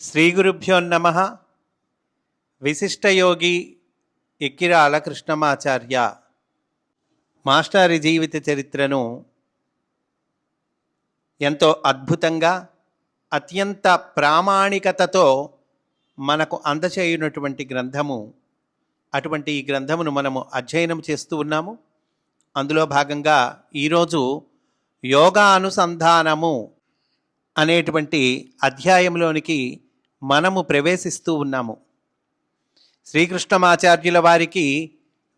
శ్రీగురుభ్యో నమ. విశిష్టయోగి ఇక్కిరాల కృష్ణమాచార్య మాస్టారి జీవిత చరిత్రను ఎంతో అద్భుతంగా అత్యంత ప్రామాణికతతో మనకు అందచేయునటువంటి గ్రంథము. అటువంటి ఈ గ్రంథమును మనము అధ్యయనం చేస్తూ ఉన్నాము. అందులో భాగంగా ఈరోజు యోగా అనుసంధానము అనేటువంటి అధ్యాయంలోనికి మనము ప్రవేశిస్తూ ఉన్నాము. శ్రీకృష్ణమాచార్యుల వారికి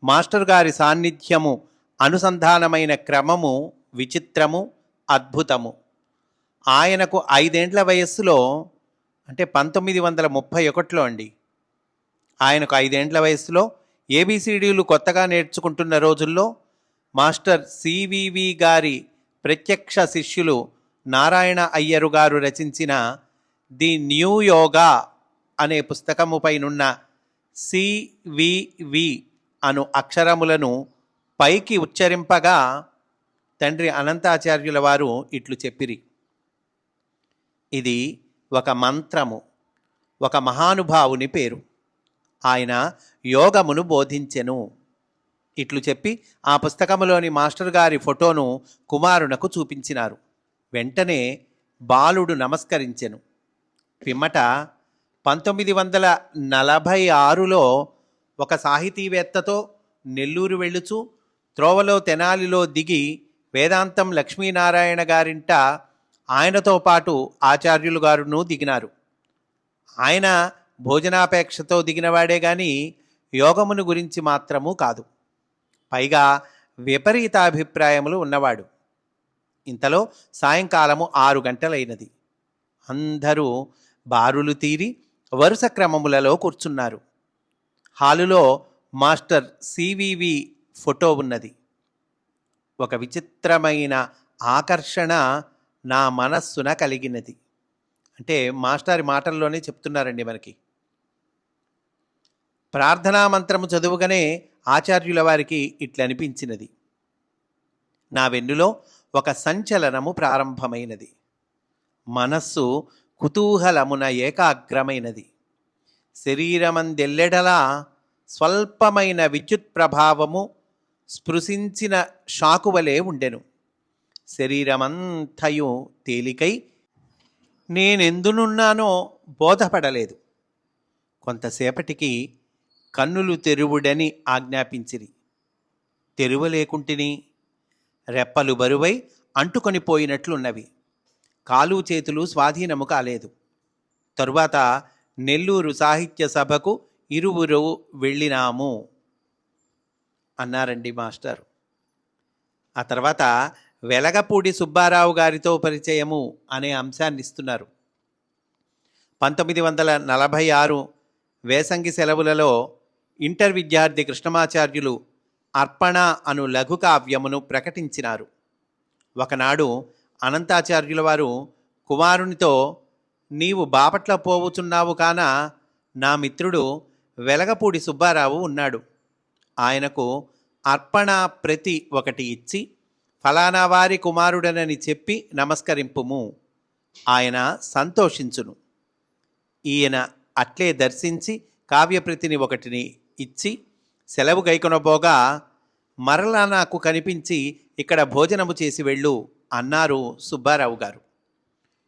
మాస్టర్ గారి సాన్నిధ్యము అనుసంధానమైన క్రమము విచిత్రము అద్భుతము. ఆయనకు ఐదేండ్ల వయస్సులో అంటే పంతొమ్మిది వందల ముప్పై ఒకటిలో అండి. ఆయనకు ఐదేండ్ల వయస్సులో ఏబిసిడీలు కొత్తగా నేర్చుకుంటున్న రోజుల్లో మాస్టర్ సివివి గారి ప్రత్యక్ష శిష్యులు నారాయణ అయ్యరు గారు రచించిన ది న్యూ యోగా అనే పుస్తకముపైనున్న సివివి అను అక్షరములను పైకి ఉచ్చరింపగా తండ్రి అనంతాచార్యుల వారు ఇట్లు చెప్పిరి. ఇది ఒక మంత్రము ఒక మహానుభావుని పేరు. ఆయన యోగమును బోధించెను. ఇట్లు చెప్పి ఆ పుస్తకములోని మాస్టర్ గారి ఫోటోను కుమారునకు చూపించినారు. వెంటనే బాలుడు నమస్కరించెను. పిమ్మట పంతొమ్మిది వందల నలభై ఆరులో ఒక సాహితీవేత్తతో నెల్లూరు వెళ్ళుచు త్రోవలో తెనాలిలో దిగి వేదాంతం లక్ష్మీనారాయణ గారింట ఆయనతో పాటు ఆచార్యులు గారును దిగినారు. ఆయన భోజనాపేక్షతో దిగినవాడే గాని యోగమును గురించి మాత్రము కాదు. పైగా విపరీతాభిప్రాయములు ఉన్నవాడు. ఇంతలో సాయంకాలము ఆరు గంటలైనది. అందరూ బారులు తీరి వరుస క్రమములలో కూర్చున్నారు. హాలులో మాస్టర్ సివివి ఫోటో ఉన్నది. ఒక విచిత్రమైన ఆకర్షణ నా మనస్సున కలిగినది. అంటే మాస్టారి మాటల్లోనే చెప్తున్నారండి మనకి. ప్రార్థనా మంత్రము చదువుగానే ఆచార్యుల వారికి ఇట్లనిపించినది. నా వెన్నులో ఒక సంచలనము ప్రారంభమైనది. మనస్సు కుతూహలమున ఏకాగ్రమైనది. శరీరమందెల్లెడలా స్వల్పమైన విద్యుత్ ప్రభావము స్పృశించిన షాకువలే ఉండెను. శరీరమంతయు తేలికై నేనెందునున్నానో బోధపడలేదు. కొంతసేపటికి కన్నులు తెరువుడని ఆజ్ఞాపించిరి. తెరువలేకుంటిని రెప్పలు బరువై అంటుకొని పోయినట్లున్నవి. కాలు చేతులు స్వాధీనము కాలేదు. తరువాత నెల్లూరు సాహిత్య సభకు ఇరువురు వెళ్ళినాము అన్నారండి మాస్టర్. ఆ తర్వాత వెలగపూడి సుబ్బారావు గారితో పరిచయము అనే అంశాన్ని ఇస్తున్నారు. పంతొమ్మిది వందల నలభై ఆరు వేసంగి సెలవులలో ఇంటర్ విద్యార్థి కృష్ణమాచార్యులు అర్పణ అను లఘు కావ్యమును ప్రకటించినారు. ఒకనాడు అనంతాచార్యుల వారు కుమారునితో నీవు బాపట్ల పోవుచున్నావు కాన నా మిత్రుడు వెలగపూడి సుబ్బారావు ఉన్నాడు. ఆయనకు అర్పణ ప్రతి ఒకటి ఇచ్చి ఫలానా వారి కుమారుడనని చెప్పి నమస్కరింపుము. ఆయన సంతోషించును. ఈయన అట్లే దర్శించి కావ్యప్రతిని ఒకటిని ఇచ్చి సెలవు గైకొనబోగా మరలా నాకు కనిపించి ఇక్కడ భోజనము చేసి వెళ్ళు. అన్నారు సుబ్బారావు గారు.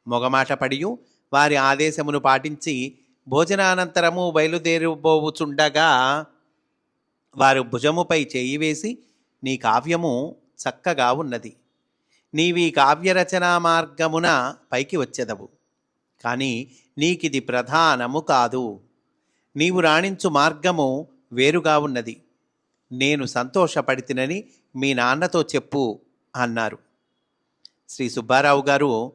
మొగమాట పడియు వారి ఆదేశమును పాటించి భోజనానంతరము బయలుదేరిపోవుచుండగా వారు భుజముపై చేయి వేసి నీ కావ్యము చక్కగా ఉన్నది. నీవి కావ్యరచనా మార్గమున పైకి వచ్చెదవు. కానీ నీకిది ప్రధానము కాదు. నీవు రాణించు మార్గము వేరుగా ఉన్నది. నేను సంతోషపడితినని మీ నాన్నతో చెప్పు అన్నారు. శ్రీ సుబ్బారావు గారు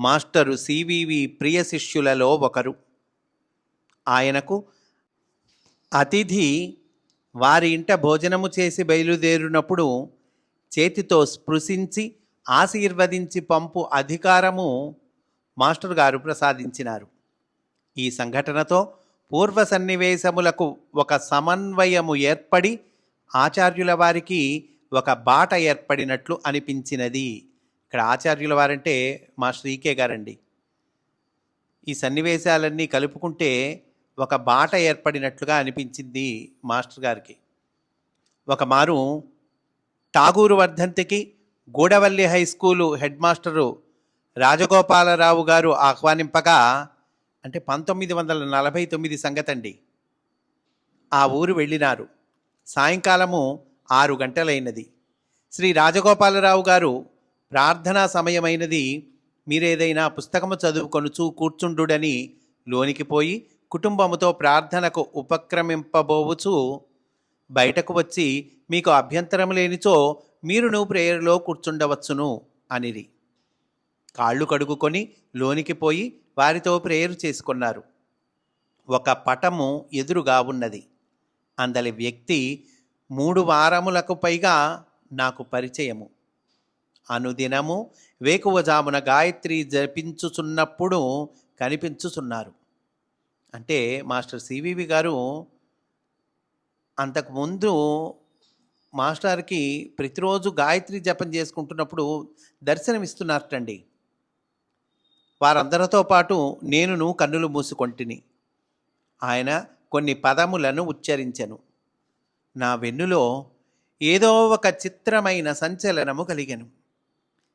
మాస్టరు సివివి ప్రియ శిష్యులలో ఒకరు. ఆయనకు అతిథి వారి ఇంట భోజనము చేసి బయలుదేరినప్పుడు చేతితో స్పృశించి ఆశీర్వదించి పంపు అధికారము మాస్టర్ గారు ప్రసాదించినారు. ఈ సంఘటనతో పూర్వ సన్నివేశములకు ఒక సమన్వయము ఏర్పడి ఆచార్యుల వారికి ఒక బాట ఏర్పడినట్లు అనిపించినది. ఇక్కడ ఆచార్యుల వారంటే మా శ్రీకే గారండి. ఈ సన్నివేశాలన్నీ కలుపుకుంటే ఒక బాట ఏర్పడినట్లుగా అనిపించింది మాస్టర్ గారికి. ఒక మారు Tagore వర్ధంతికి Gudavalli high school headmaster Rajagopalarao గారు ఆహ్వానింపగా అంటే పంతొమ్మిది వందల నలభై తొమ్మిది సంగతండి ఆ ఊరు వెళ్ళినారు. సాయంకాలము ఆరు గంటలైనది. శ్రీ రాజగోపాలరావు గారు ప్రార్థనా సమయమైనది. మీరేదైనా పుస్తకము చదువుకొనుచు కూర్చుండుడని లోనికి పోయి కుటుంబముతో ప్రార్థనకు ఉపక్రమింపబోవచ్చు బయటకు వచ్చి మీకు అభ్యంతరం లేనిచో మీరును ప్రేయర్లో కూర్చుండవచ్చును అనిరి. కాళ్ళు కడుగుకొని లోనికి పోయి వారితో ప్రేయర్ చేసుకున్నారు. ఒక పటము ఎదురుగా ఉన్నది. అందలి వ్యక్తి మూడు వారములకు పైగా నాకు పరిచయము. అనుదినము వేకువజామున గాయత్రి జపించుచున్నప్పుడు కనిపించుచున్నారు. అంటే మాస్టర్ సివివి గారు అంతకుముందు మాస్టర్కి ప్రతిరోజు గాయత్రి జపం చేసుకుంటున్నప్పుడు దర్శనమిస్తున్నారటండి. వారందరితో పాటు నేనును కన్నులు మూసుకొంటిని. ఆయన కొన్ని పదములను ఉచ్చరించను. నా వెన్నులో ఏదో ఒక చిత్రమైన సంచలనము కలిగాను.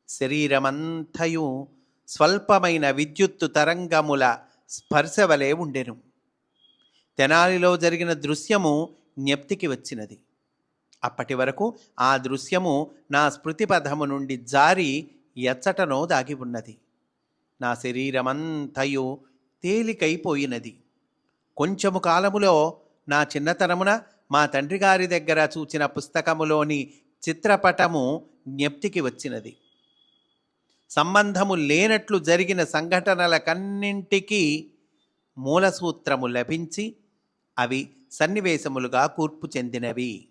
శరీరమంతయు స్వల్పమైన విద్యుత్తు తరంగముల స్పర్శవలే ఉండెను. తెనాలిలో జరిగిన దృశ్యము జ్ఞప్తికి వచ్చినది. అప్పటి వరకు ఆ దృశ్యము నా స్మృతిపథము నుండి జారి ఎచ్చటనో దాగి ఉన్నది. నా శరీరమంతయు తేలికైపోయినది. కొంచెము కాలములో నా చిన్నతనమున మా తండ్రి గారి దగ్గర చూచిన పుస్తకములోని చిత్రపటము జ్ఞప్తికి వచ్చినది. సంబంధము లేనట్లు జరిగిన సంఘటనలకన్నింటికీ మూలసూత్రము లభించి అవి సన్నివేశములుగా కూర్పు చెందినవి.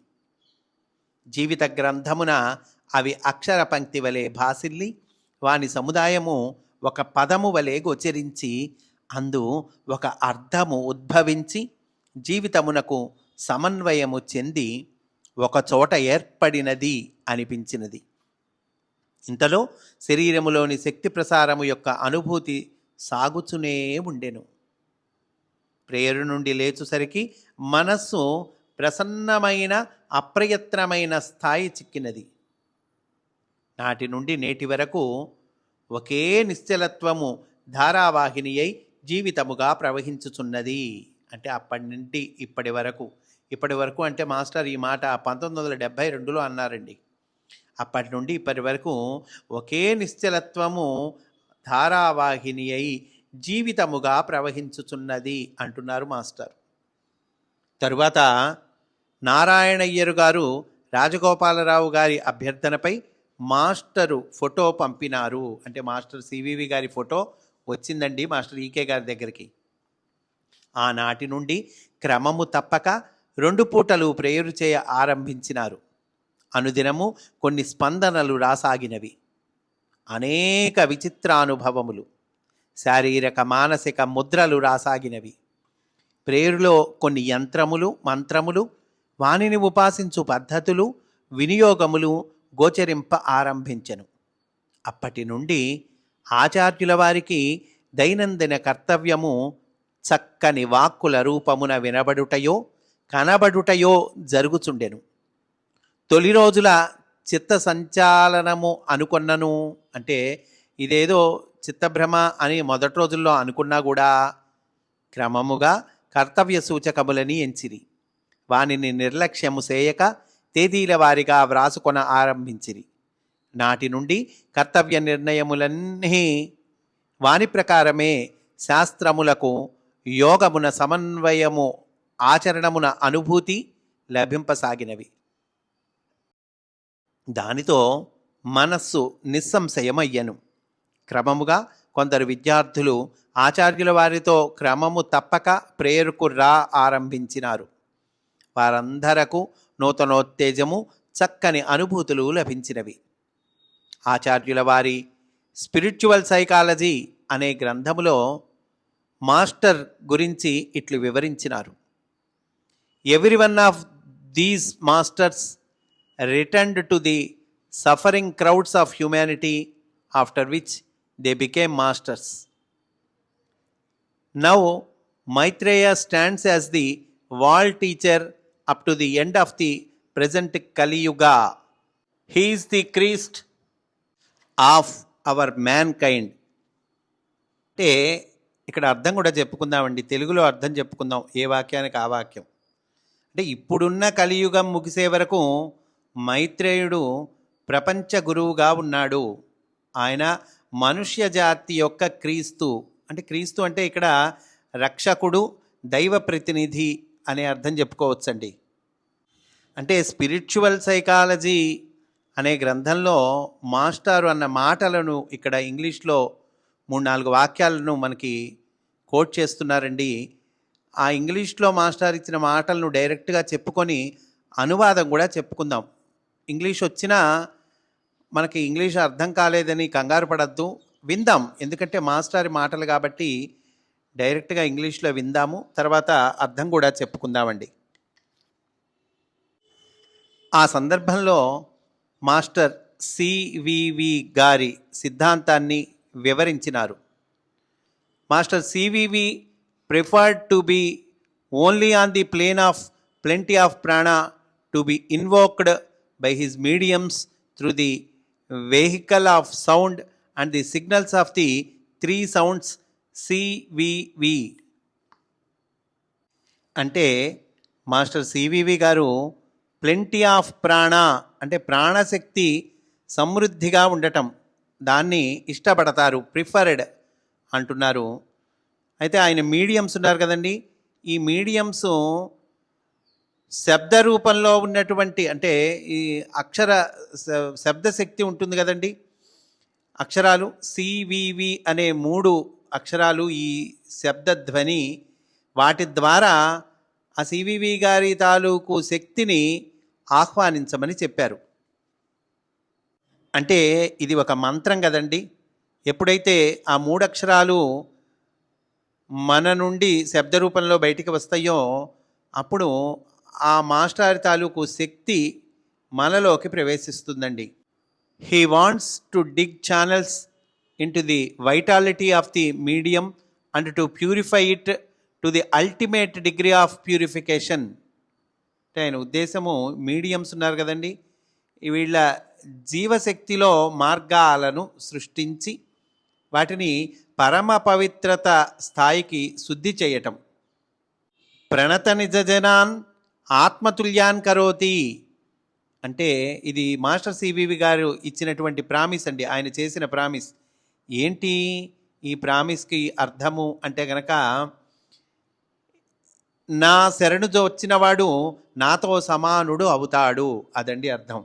జీవిత గ్రంథమున అవి అక్షర పంక్తి వలె భాసిల్లి వాని సముదాయము ఒక పదము వలె గోచరించి అందు ఒక అర్థము ఉద్భవించి జీవితమునకు సమన్వయము చెంది ఒకచోట ఏర్పడినది అనిపించినది. ఇంతలో శరీరములోని శక్తి ప్రసారము యొక్క అనుభూతి సాగుచునే ఉండెను. ప్రేయరు నుండి లేచుసరికి మనస్సు ప్రసన్నమైన అప్రయత్నమైన స్థాయి చిక్కినది. నాటి నుండి నేటి వరకు ఒకే నిశ్చలత్వము ధారావాహిని అయి జీవితముగా ప్రవహించుచున్నది. అంటే అప్పటి నుండి ఇప్పటి వరకు. ఇప్పటి వరకు అంటే మాస్టర్ ఈ మాట పంతొమ్మిది వందల డెబ్భై రెండులో అన్నారండి. అప్పటి నుండి ఇప్పటి వరకు ఒకే నిశ్చలత్వము ధారావాహిని అయి జీవితముగా ప్రవహించుచున్నది అంటున్నారు మాస్టర్. తరువాత నారాయణయ్యరు గారు రాజగోపాలరావు గారి అభ్యర్థనపై మాస్టరు ఫోటో పంపినారు. అంటే మాస్టర్ సివివి గారి ఫోటో వచ్చిందండి మాస్టర్ ఈకే గారి దగ్గరికి. ఆనాటి నుండి క్రమము తప్పక రెండు పూటలు ప్రేయరు చేయ ఆరంభించినారు. అనుదినము కొన్ని స్పందనలు రాసాగినవి. అనేక విచిత్రానుభవములు శారీరక మానసిక ముద్రలు రాసాగినవి. ప్రేరులో కొన్ని యంత్రములు మంత్రములు వానిని ఉపాసించు పద్ధతులు వినియోగములు గోచరింప ఆరంభించెను. అప్పటి నుండి ఆచార్యుల వారికి దైనందిన కర్తవ్యము చక్కని వాక్కుల రూపమున వినబడుటయో కనబడుటయో జరుగుచుండెను. తొలి రోజుల చిత్త సంచాలనము అనుకున్నను అంటే ఇదేదో చిత్తభ్రమ అని మొదటి రోజుల్లో అనుకున్నా కూడా క్రమముగా కర్తవ్య సూచకములని ఎంచిరి. వానిని నిర్లక్ష్యము చేయక తేదీల వారిగా వ్రాసుకొన ఆరంభించిరి. నాటి నుండి కర్తవ్య నిర్ణయములన్నీ వాని ప్రకారమే శాస్త్రములకు యోగమున సమన్వయము ఆచరణమున అనుభూతి లభింపసాగినవి. దానితో మనస్సు నిస్సంశయమయ్యను. క్రమముగా కొందరు విద్యార్థులు ఆచార్యుల వారితో క్రమము తప్పక ప్రేయర్కు రా ఆరంభించినారు. వారందరకు నూతనోత్తేజము చక్కని అనుభూతులు లభించినవి. ఆచార్యుల వారి స్పిరిచువల్ సైకాలజీ అనే గ్రంథములో మాస్టర్ గురించి ఇట్లు వివరించినారు. Every one of these masters returned to the suffering crowds of humanity after which they became masters Now, Maitreya stands as the wall teacher up to the end of the present Kali Yuga. He is the Christ of kind mankind. అంటే ఇక్కడ అర్థం కూడా చెప్పుకుందామండి తెలుగులో అర్థం చెప్పుకుందాం ఏ వాక్యానికి ఆ వాక్యం అంటే ఇప్పుడున్న కలియుగం ముగిసే వరకు మైత్రేయుడు ప్రపంచ గురువుగా ఉన్నాడు. ఆయన మనుష్య జాతి యొక్క క్రీస్తు. అంటే క్రీస్తు అంటే ఇక్కడ రక్షకుడు దైవ ప్రతినిధి అనే అర్థం చెప్పుకోవచ్చండి. అంటే స్పిరిచువల్ సైకాలజీ అనే గ్రంథంలో మాస్టారు అన్న మాటలను ఇక్కడ ఇంగ్లీష్లో మూడు నాలుగు వాక్యాలను మనకి కోట్ చేస్తున్నారండి. ఆ ఇంగ్లీష్లో మాస్టర్ ఇచ్చిన మాటలను డైరెక్ట్గా చెప్పుకొని అనువాదం కూడా చెప్పుకుందాం. ఇంగ్లీష్ వచ్చినా మనకి ఇంగ్లీష్ అర్థం కాలేదని కంగారు పడద్దు. విందాం. ఎందుకంటే మాస్టారి మాటలు కాబట్టి డైరెక్ట్గా ఇంగ్లీష్లో విందాము. తర్వాత అర్థం కూడా చెప్పుకుందామండి. ఆ సందర్భంలో మాస్టర్ సివివి గారి సిద్ధాంతాన్ని వివరించినారు. Master CVV preferred to be only on the plane of plenty of prana to be invoked by his mediums through the vehicle of sound and the signals of the three sounds CVV అంటే master CVV గారు plenty of prana అంటే ప్రాణశక్తి సమృద్ధిగా ఉండటం దాన్ని ఇష్టపడతారు preferred అంటున్నారు. అయితే ఆయన మీడియంస్ ఉన్నారు కదండి. ఈ మీడియంస్ శబ్ద రూపంలో ఉన్నటువంటి అంటే ఈ అక్షర శబ్దశక్తి ఉంటుంది కదండి. అక్షరాలు సివివి అనే మూడు అక్షరాలు ఈ శబ్దధ్వని వాటి ద్వారా ఆ సివివి గారి తాలూకు శక్తిని ఆహ్వానించమని చెప్పారు. అంటే ఇది ఒక మంత్రం కదండి. ఎప్పుడైతే ఆ మూడు అక్షరాలు మన నుండి శబ్ద రూపంలో బయటికి వస్తాయో అప్పుడు ఆ మాస్టర్ తాలూకు శక్తి మనలోకి ప్రవేశిస్తుందండి. He wants to dig channels into the vitality of the medium and to purify it to the ultimate degree of purification అంటే ఆయన ఉద్దేశము మీడియంస్ ఉన్నారు కదండి. వీళ్ళ జీవశక్తిలో మార్గాలను సృష్టించి వాటిని పరమ పవిత్రత స్థాయికి శుద్ధి చేయటం. ప్రణత నిజజనాన్ ఆత్మతుల్యాన్ కరోతి. అంటే ఇది మాస్టర్ సివివి గారు ఇచ్చినటువంటి ప్రామిస్ అండి. ఆయన చేసిన ప్రామిస్. ఏంటి ఈ ప్రామిస్కి అర్థము అంటే గనక నా శరణు వచ్చినవాడు నాతో సమానుడు అవుతాడు. అదండి అర్థం.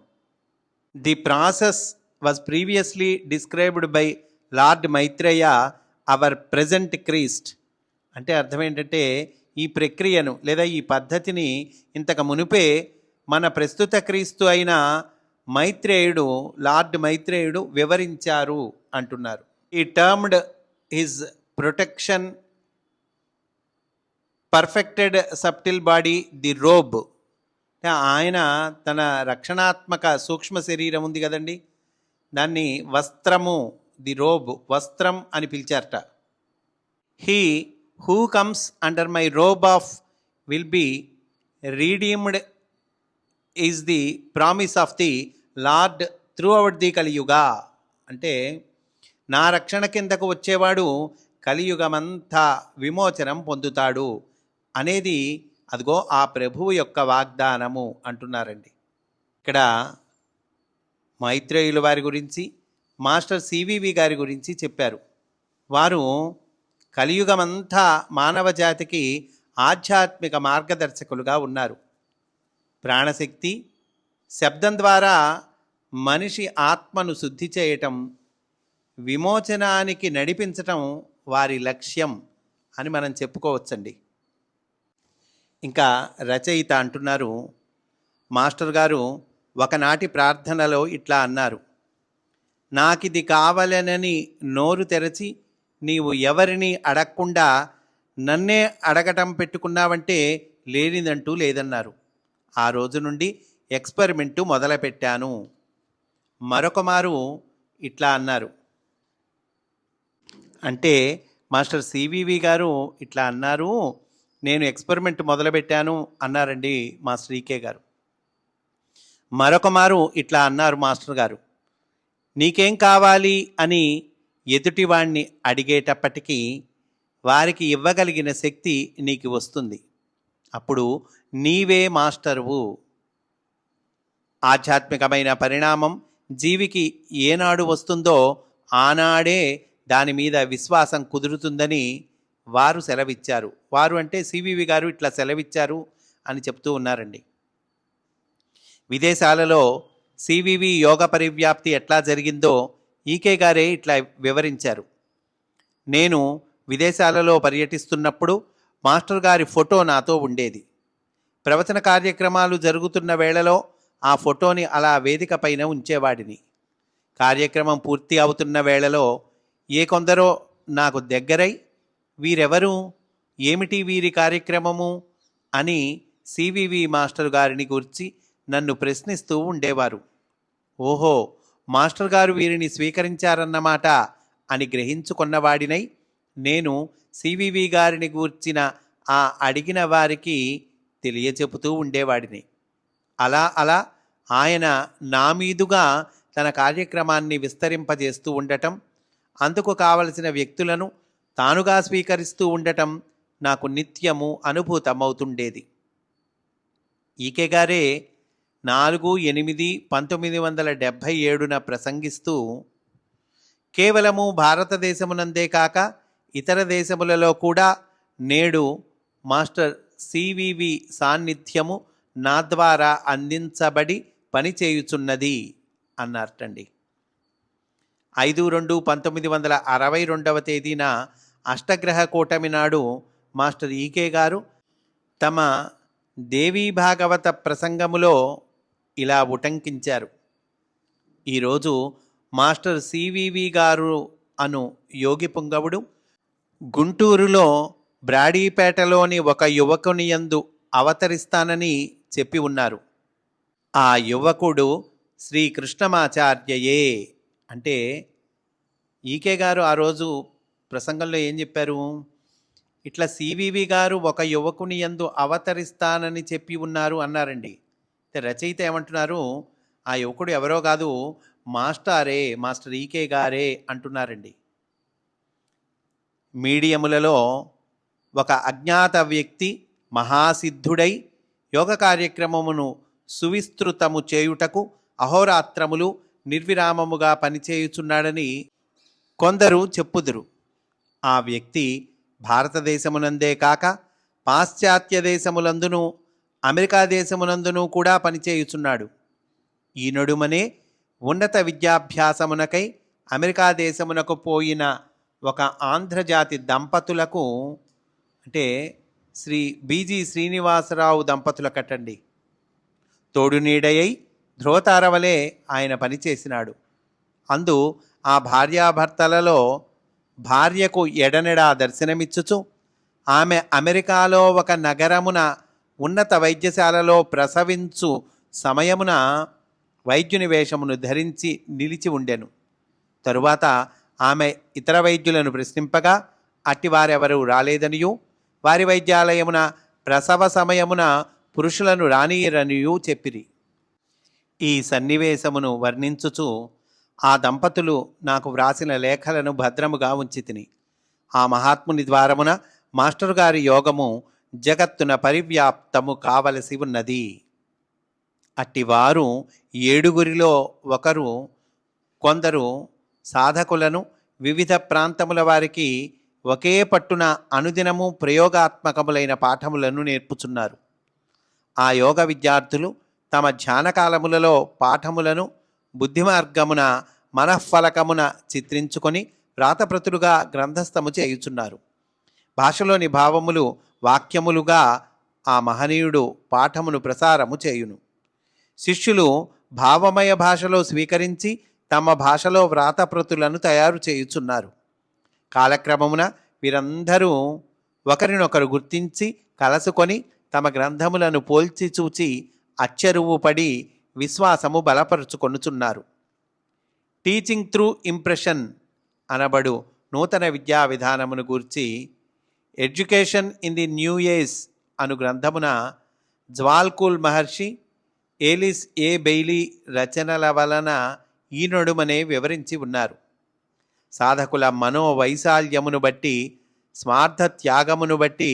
The process was previously described by lord Maitreya our present Christ. అంటే అర్థం ఏంటంటే ఈ ప్రక్రియను లేదా ఈ పద్ధతిని ఇంతకు మునుపే మన ప్రస్తుత క్రీస్తు అయిన మైత్రేయుడు లార్డ్ మైత్రేయుడు వివరించారు అంటున్నారు. He termed his protection perfected subtle body the robe ఆయన తన రక్షణాత్మక సూక్ష్మ శరీరం ఉంది కదండి. దాన్ని వస్త్రము ది రోబ్ వస్త్రం అని పిలిచారట. He who comes under my robe of will be redeemed is the promise of the lord throughout the Kaliyuga. అంటే నా రక్షణ కిందకు వచ్చేవాడు కలియుగమంతా విమోచనం పొందుతాడు అనేది అదిగో ఆ ప్రభువు యొక్క వాగ్దానము అంటున్నారండి. ఇక్కడ మైత్రేయుల వారి గురించి మాస్టర్ సివివి గారి గురించి చెప్పారు. వారు కలియుగమంతా మానవ జాతికి ఆధ్యాత్మిక మార్గదర్శకులుగా ఉన్నారు. ప్రాణశక్తి శబ్దం ద్వారా మనిషి ఆత్మను శుద్ధి చేయటం విమోచనానికి నడిపించటం వారి లక్ష్యం అని మనం చెప్పుకోవచ్చండి. ఇంకా రచయిత అంటున్నారు మాస్టర్ గారు ఒకనాటి ప్రార్థనలో ఇట్లా అన్నారు. నాకిది కావాలనని నోరు తెరచి నీవు ఎవరిని అడగకుండా నన్నే అడగటం పెట్టుకున్నావంటే లేనిదంటూ లేదన్నారు. ఆ రోజు నుండి ఎక్స్పెరిమెంటు మొదలుపెట్టాను. మరొక మారు ఇట్లా అన్నారు. అంటే మాస్టర్ సివివి గారు ఇట్లా అన్నారు నేను ఎక్స్పెరిమెంట్ మొదలుపెట్టాను అన్నారండి మాస్టర్ ఈకే గారు. మరొక మారు ఇట్లా అన్నారు మాస్టర్ గారు. నీకేం కావాలి అని ఎదుటివాణ్ణి అడిగేటప్పటికీ వారికి ఇవ్వగలిగిన శక్తి నీకు వస్తుంది. అప్పుడు నీవే మాస్టరువు. ఆధ్యాత్మికమైన పరిణామం జీవికి ఏనాడు వస్తుందో ఆనాడే దాని మీద విశ్వాసం కుదురుతుందని వారు సెలవిచ్చారు. వారు అంటే సివివి గారు ఇట్లా సెలవిచ్చారు అని చెప్తూ ఉన్నారండి. విదేశాలలో సివివి యోగ పరివ్యాప్తి ఎట్లా జరిగిందో ఈకే గారే ఇట్లా వివరించారు. నేను విదేశాలలో పర్యటిస్తున్నప్పుడు మాస్టర్ గారి ఫోటో నాతో ఉండేది. ప్రవచన కార్యక్రమాలు జరుగుతున్న వేళలో ఆ ఫోటోని అలా వేదిక పైన ఉంచేవాడిని. కార్యక్రమం పూర్తి అవుతున్న వేళలో ఏ కొందరో నాకు దగ్గరై వీరెవరు? ఏమిటి వీరి కార్యక్రమము? అని సివివి మాస్టర్ గారిని గురించి నన్ను ప్రశ్నిస్తూ ఉండేవారు. ఓహో! మాస్టర్ గారు వీరిని స్వీకరించారన్నమాట అని గ్రహించుకున్నవాడినై నేను సివివి గారిని గూర్చిన ఆ అడిగిన వారికి తెలియచెపుతూ ఉండేవాడిని. అలా అలా ఆయన నా మీదుగా తన కార్యక్రమాన్ని విస్తరింపజేస్తూ ఉండటం అందుకు కావలసిన వ్యక్తులను తానుగా స్వీకరిస్తూ ఉండటం నాకు నిత్యము అనుభూతమవుతుండేది. ఈకే గారే నాలుగు ఎనిమిది పంతొమ్మిది వందల డెబ్భై ఏడున ప్రసంగిస్తూ కేవలము భారతదేశమునందే కాక ఇతర దేశములలో కూడా నేడు మాస్టర్ సివివి సాన్నిధ్యము నా ద్వారా అందించబడి పనిచేయుచున్నది అన్నారటండి. ఐదు రెండు పంతొమ్మిది వందల అరవై రెండవ తేదీన అష్టగ్రహ కూటమి నాడు మాస్టర్ ఈకే గారు తమ దేవీ భాగవత ప్రసంగములో ఇలా ఉటంకించారు. ఈరోజు మాస్టర్ సివివి గారు అను యోగి పుంగవుడు గుంటూరులో బ్రాడీపేటలోని ఒక యువకుని యందు అవతరిస్తానని చెప్పి ఉన్నారు. ఆ యువకుడు శ్రీకృష్ణమాచార్యయే అంటే ఈకే గారు ఆ రోజు ప్రసంగంలో ఏం చెప్పారు? ఇట్లా సివివి గారు ఒక యువకుని యందు అవతరిస్తానని చెప్పి ఉన్నారు అన్నారండి. రచయిత ఏమంటున్నారు? ఆ యువకుడు ఎవరో కాదు మాస్టారే మాస్టర్ ఈకే గారే అంటున్నారండి. మీడియములలో ఒక అజ్ఞాత వ్యక్తి మహాసిద్ధుడై యోగ కార్యక్రమమును సువిస్తృతము చేయుటకు అహోరాత్రములు నిర్విరామముగా పనిచేయుచున్నాడని కొందరు చెప్పుదురు. ఆ వ్యక్తి భారతదేశమునందే కాక పాశ్చాత్య దేశములందును అమెరికా దేశమునందును కూడా పనిచేయుచున్నాడు. ఈ నడుమనే ఉన్నత విద్యాభ్యాసమునకై అమెరికా దేశమునకు పోయిన ఒక ఆంధ్రజాతి దంపతులకు అంటే శ్రీ బీజీ శ్రీనివాసరావు దంపతుల కట్టండి. తోడు ధ్రువతారవలే ఆయన పనిచేసినాడు. అందు ఆ భార్యాభర్తలలో భార్యకు ఎడనెడా దర్శనమిచ్చుచు ఆమె అమెరికాలో ఒక నగరమున ఉన్నత వైద్యశాలలో ప్రసవించు సమయమున వైద్యుని వేషమును ధరించి నిలిచి ఉండెను. తరువాత ఆమె ఇతర వైద్యులను ప్రశ్నింపగా అట్టివారెవరూ రాలేదనియు? వారి వైద్యాలయమున ప్రసవ సమయమున పురుషులను రానియరనియూ? చెప్పిరి. ఈ సన్నివేశమును వర్ణించుచు ఆ దంపతులు నాకు వ్రాసిన లేఖలను భద్రముగా ఉంచితిని. ఆ మహాత్ముని ద్వారమున మాస్టర్ గారి యోగము జగత్తున పరివ్యాప్తము కావలసి ఉన్నది. అట్టివారు ఏడుగురిలో ఒకరు కొందరు సాధకులను వివిధ ప్రాంతముల వారికి ఒకే పట్టున అనుదినము ప్రయోగాత్మకములైన పాఠములను నేర్పుచున్నారు. ఆ యోగ విద్యార్థులు తమ ధ్యానకాలములలో పాఠములను బుద్ధిమార్గమున మనఃఫలకమున చిత్రించుకొని వ్రాతప్రతులుగా గ్రంథస్థము చేయుచున్నారు. భాషలోని భావములు వాక్యములుగా ఆ మహనీయుడు పాఠమును ప్రసారము చేయును. శిష్యులు భావమయ భాషలో స్వీకరించి తమ భాషలో వ్రాతప్రతులను తయారు చేయుచున్నారు. కాలక్రమమున వీరందరూ ఒకరినొకరు గుర్తించి కలసుకొని తమ గ్రంథములను పోల్చి చూచి అచ్చరువుపడి విశ్వాసము బలపరుచుకొనుచున్నారు. టీచింగ్ త్రూ ఇంప్రెషన్ అనబడు నూతన విద్యా విధానమును గూర్చి education in the new age అను గ్రంథమున జ్వాల్కూల్ మహర్షి ఏలిస్ ఏ బెయిలీ రచనల వలన ఈ నడుమనే వివరించి ఉన్నారు. సాధకుల మనోవైశాల్యమును బట్టి స్మార్థ త్యాగమును బట్టి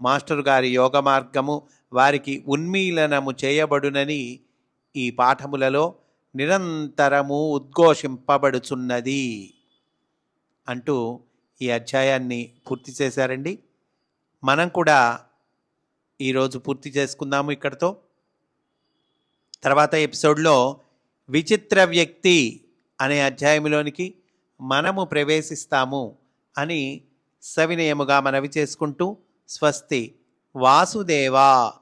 మాస్టర్ గారి యోగ మార్గము వారికి ఉన్మీలనము చేయబడునని ఈ పాఠములలో నిరంతరము ఉద్ఘోషింపబడుచున్నది అంటూ ఈ అధ్యాయాన్ని పూర్తి చేశారండి. మనం కూడా ఈరోజు పూర్తి చేసుకుందాము ఇక్కడతో. తర్వాత ఎపిసోడ్లో విచిత్ర వ్యక్తి అనే అధ్యాయంలోనికి మనము ప్రవేశిస్తాము అని సవినయముగా మనవి చేసుకుంటూ స్వస్తి వాసుదేవా.